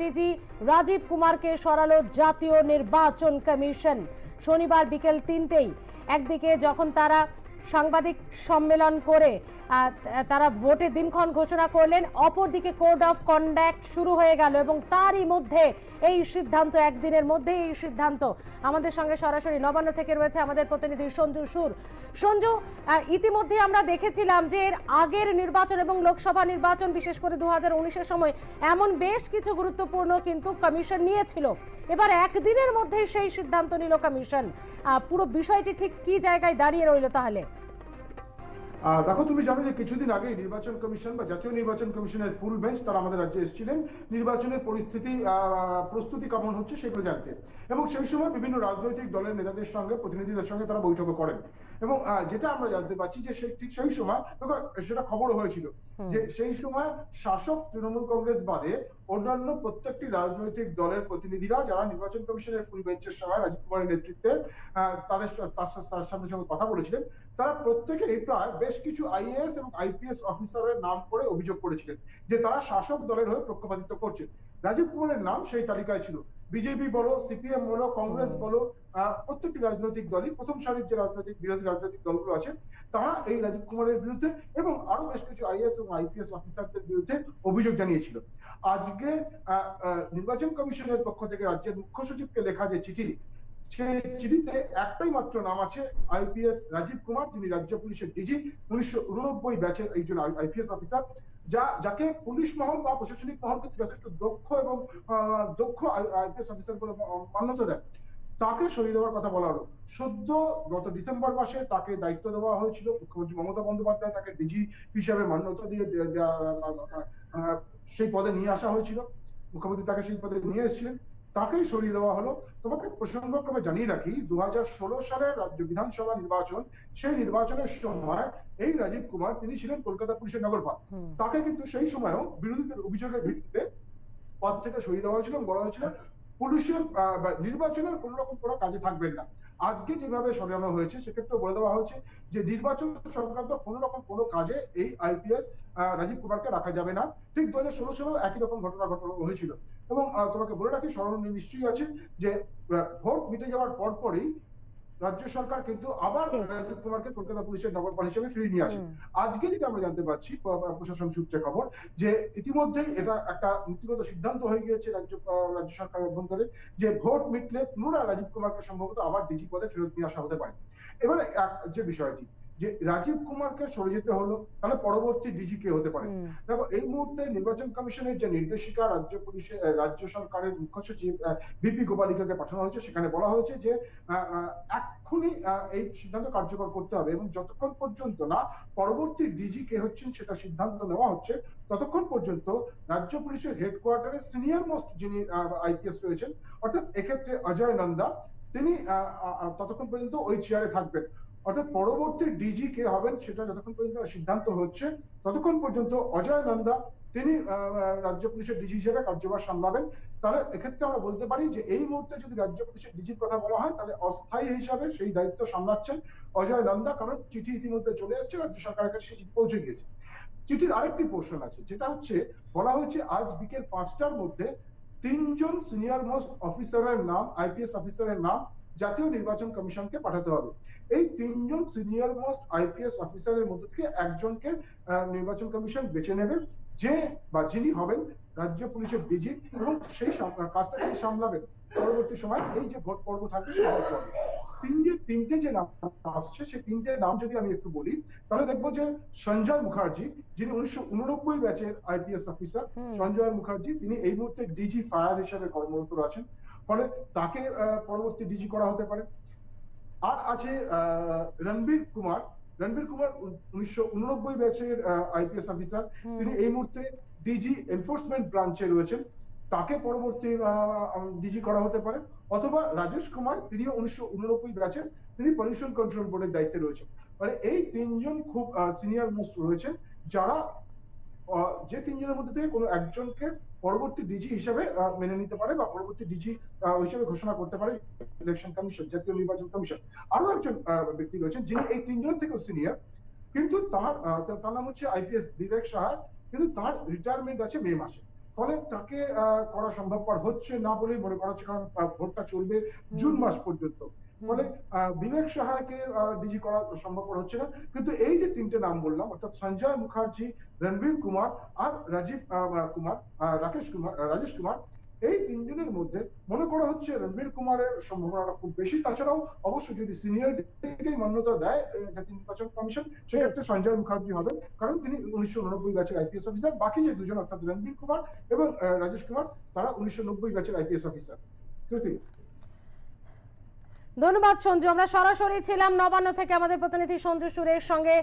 DG Rajib কুমারকে সরালো জাতীয় নির্বাচন কমিশন। শনিবার বিকেল তিনটেই। একদিকে যখন তারা সাংবাদিক সম্মেলন করে তারা ভোটের দিনক্ষণ ঘোষণা করলেন, অপরদিকে কোড অফ কন্ডাক্ট শুরু হয়ে গেল এবং তারই মধ্যে এই সিদ্ধান্ত, একদিনের মধ্যে এই সিদ্ধান্ত। আমাদের সঙ্গে সরাসরি নবান্ন থেকে রয়েছে আমাদের প্রতিনিধি সঞ্জু সুর। সঞ্জু ইতিমধ্যে আমরা দেখেছিলাম যে এর আগের নির্বাচন এবং লোকসভা নির্বাচন, বিশেষ করে দু হাজার সময়, এমন বেশ কিছু গুরুত্বপূর্ণ কিন্তু কমিশন নিয়েছিল। এবার একদিনের মধ্যেই সেই সিদ্ধান্ত নিল কমিশন। পুরো বিষয়টি ঠিক কি জায়গায় দাঁড়িয়ে রইল তাহলে? দেখো, তুমি জানো যে কিছুদিন আগে নির্বাচন কমিশন বা জাতীয় নির্বাচন কমিশনের ফুল বেঞ্চ তারা আমাদের রাজ্যে এসেছিলেন। নির্বাচনের পরিস্থিতি প্রস্তুতি কেমন হচ্ছে সেগুলো জানতে। এবং সেই সময় বিভিন্ন রাজনৈতিক দলের নেতাদের সঙ্গে, প্রতিনিধিদের সঙ্গে তারা বৈঠকও করেন। এবং যেটা আমরা জানতে পারছি যে ঠিক সেই সময় সেটা খবরও হয়েছিল যে সেই সময় শাসক তৃণমূল কংগ্রেস বাদে অন্যান্য প্রত্যেকটি রাজনৈতিক দলের প্রতিনিধিরা যারা নির্বাচন কমিশনের ফুল বেঞ্চের সময় রাজীব কুমারের নেতৃত্বে তাদের তার তার সামনে সঙ্গে কথা বলেছিলেন তারা প্রত্যেকেই প্রায় বেশ কিছু আইএএস এবং আইপিএস অফিসারের নাম করে অভিযোগ করেছিলেন যে তারা শাসক দলের হয়ে পক্ষপাতিত্ব করছেন রাজীব কুমারের নাম সেই তালিকায় ছিল। বিজেপি বলো সিপিএম বলো কংগ্রেস বলো প্রত্যেকটি রাজনৈতিক দলই প্রথম সারির যে রাজনৈতিক বিরোধী রাজনৈতিক দলগুলো আছে তারা এই রাজীব কুমারের বিরুদ্ধে এবং আরও বেশ কিছু আইএস এবং আইপিএস অফিসারদের বিরুদ্ধে অভিযোগ জানিয়েছিল। আজকে নির্বাচন কমিশনের পক্ষ থেকে রাজ্যের মুখ্য সচিবকে লেখা যে চিঠি সেই চিঠিতে একটাই মাত্র নাম আছে আইপিএস রাজীব কুমার যিনি রাজ্য পুলিশের ডিজি উনিশশো উননব্বই ব্যাচের একজন আইপিএস অফিসার। যা, যাকে পুলিশ মহল বা প্রশাসনিক মহল কিন্তু যথেষ্ট দক্ষ এবং দক্ষ আইপিএস অফিসার বলে মান্যতা দেয়। তাকে সরিয়ে দেওয়ার কথা বলা হলো। সদ্য গত ডিসেম্বর মাসে তাকে দায়িত্ব দেওয়া হয়েছিল। মুখ্যমন্ত্রী মমতা বন্দ্যোপাধ্যায় তাকে ডিজি হিসাবে মান্যতা দিয়ে সেই পদে নিয়ে আসা হয়েছিল। মুখ্যমন্ত্রী তাকে সেই পদে নিয়ে এসেছিলেন। তাকেই সরিয়ে দেওয়া হলো তোমাকে প্রসঙ্গক্রমে জানিয়ে রাখি দু হাজার ষোলো সালের রাজ্য বিধানসভা নির্বাচন সেই নির্বাচনের সময় এই রাজীব কুমার তিনি ছিলেন কলকাতা পুলিশের নগরপাল। তাকে কিন্তু সেই সময়ও বিরোধীদের অভিযোগের ভিত্তিতে পদ থেকে সরিয়ে দেওয়া হয়েছিল বলা হয়েছিল পুলিশের নির্বাচনের কোন রকম কোনো কাজে থাকবেন না। আজকে যেভাবে সরানো হয়েছে সেক্ষেত্রে বলে দেওয়া হয়েছে যে, নির্বাচন সংক্রান্ত কোন রকম কোনো কাজে এই আইপিএস রাজীব কুমারকে রাখা যাবে না। ঠিক দু হাজার ষোলো একই রকম ঘটনা ঘটনা হয়েছিল। এবং তোমাকে বলে রাখি, স্মরণীয় নিশ্চয়ই আছে যে ভোট মিটে যাওয়ার পর পরই রাজ্য সরকার কিন্তু আবার রাজীব কুমারকে কলকাতা পুলিশের নগরপাল হিসেবে ফিরিয়ে নিয়ে আসে। আজকেরই আজকে যেটা আমরা জানতে পারছি প্রশাসন সূত্রে খবর যে ইতিমধ্যেই এটা একটা নীতিগত সিদ্ধান্ত হয়ে গিয়েছে রাজ্য রাজ্য সরকারের অভ্যন্তরে যে ভোট মিটলে পুনরায় রাজীব কুমারকে সম্ভবত আবার ডিজি পদে ফেরত নিয়ে আসা হতে পারে। এবারে এক- যে বিষয়টি যে রাজীব কুমারকে সরে যেতে হলো তাহলে পরবর্তী ডিজি কে হতে পারে। দেখো এই মুহূর্তে নির্বাচন কমিশনের যে নির্দেশিকা রাজ্য পুলিশের রাজ্য সরকারের মুখ্য সচিব বিপি গোপালিকাকে পাঠানো হয়েছে সেখানে বলা হয়েছে যে এক্ষুনি এই সিদ্ধান্ত কার্যকর করতে হবে এবং যতক্ষণ পর্যন্ত না পরবর্তী ডিজি কে হচ্ছেন সেটা সিদ্ধান্ত নেওয়া হচ্ছে ততক্ষণ পর্যন্ত রাজ্য পুলিশের হেডকোয়ার্টারে সিনিয়র মোস্ট যিনি আইপিএস রয়েছেন অর্থাৎ এক্ষেত্রে অজয় নন্দা তিনি ততক্ষণ পর্যন্ত ওই চেয়ারে থাকবেন। অর্থাৎ পরবর্তী ডিজি কে হবেন সেটা যতক্ষণ পর্যন্ত সিদ্ধান্ত হচ্ছে, ততক্ষণ পর্যন্ত অজয় নন্দা, তিনি রাজ্য পুলিশের ডিজি হিসেবে কার্যভার সামলাবেন। তাহলে এক্ষেত্রে আমরা বলতে পারি যে এই মুহূর্তে যদি রাজ্য পুলিশের ডিজির কথা বলা হয়, তাহলে অস্থায়ী হিসাবে সেই দায়িত্ব সামলাচ্ছেন অজয় নন্দা, কারণ চিঠি ইতিমধ্যে চলে এসেছে, রাজ্য সরকারের কাছে চিঠি পৌঁছে গিয়েছে। চিঠির আরেকটি পোর্শন আছে, যেটা হচ্ছে, বলা হয়েছে আজ বিকেল পাঁচটার মধ্যে তিনজন সিনিয়র মোস্ট অফিসারের নাম, আইপিএস অফিসারের নাম জাতীয় নির্বাচন কমিশনকে পাঠাতে হবে। এই তিনজন সিনিয়র মোস্ট আইপিএস অফিসারের মধ্যে থেকে একজনকে নির্বাচন কমিশন বেছে নেবে, যে বা যিনি হবেন রাজ্য পুলিশের ডিজি এবং সেই কাজটা তিনি সামলাবেন। পরবর্তী সময় এই যে ভোট পর্ব থাকবে, সেই ভোট পর্ব। তিনটে তিনটে যে নাম আসছে সেই তিনটে নাম যদি আমি একটু বলি তাহলে দেখব যে সঞ্জয় মুখার্জি যিনি উনিশশো উননব্বই ব্যাচের আইপিএস অফিসার সঞ্জয় মুখার্জি তিনি এই মুহূর্তে ডিজি ফায়ার হিসেবে কর্মরত আছেন। ফলে তাকে পরবর্তী ডিজি করা হতে পারে। আর আছে আহ, রণবীর কুমার। রণবীর কুমার উনিশশো উননব্বই ব্যাচের আইপিএস অফিসার। তিনি এই মুহূর্তে ডিজি এনফোর্সমেন্ট ব্রাঞ্চে রয়েছেন। তাকে পরবর্তী ডিজি করা হতে পারে। অথবা রাজেশ কুমার, তিনিও উনিশশো উননব্বই তিনি পলিউশন কন্ট্রোল বোর্ডের দায়িত্বে রয়েছেন। মানে এই তিনজন খুব সিনিয়র মোস্ট রয়েছেন, যারা যে তিনজনের মধ্যে থেকে কোনো একজনকে পরবর্তী ডিজি হিসেবে মেনে নিতে পারে বা পরবর্তী ডিজি হিসেবে ঘোষণা করতে পারে ইলেকশন কমিশন জাতীয় নির্বাচন কমিশন আরও একজন ব্যক্তি রয়েছেন, যিনি এই তিনজনের থেকেও সিনিয়র কিন্তু তার- তার নাম হচ্ছে আইপিএস বিবেক সাহা, কিন্তু তার রিটায়ারমেন্ট আছে মে মাসে। ফলে তাকে করা সম্ভবপর হচ্ছে না বলেই মনে করা হচ্ছে কারণ ভোটটা চলবে জুন মাস পর্যন্ত। ফলে আহ, বিবেক সাহাকে ডিজি করা সম্ভবপর হচ্ছে না। কিন্তু এই যে তিনটে নাম বললাম অর্থাৎ সঞ্জয় মুখার্জি রণবীর কুমার আর রাজীব কুমার রাকেশ কুমার রাজেশ কুমার এই তিনজনের মধ্যে মনে করা হচ্ছে রণবীর কুমারের সম্ভাবনাটা খুব বেশি। তাছাড়াও অবশ্যই যদি সিনিয়রিটিকেই মান্যতা দেয় জাতীয় নির্বাচন কমিশন সেক্ষেত্রে সঞ্জয় মুখার্জি হবেন কারণ তিনি উনিশশো উননব্বই ব্যাচের আইপিএস অফিসার বাকি যে দুজন অর্থাৎ রণবীর কুমার এবং রাজেশ কুমার তারা উনিশশো নব্বই ব্যাচের আইপিএস অফিসার স্মৃতি ধন্যবাদ সঞ্জু আমরা সরাসরি ছিলাম নবান্ন থেকে আমাদের প্রতিনিধি সঞ্জু সুরের সঙ্গে।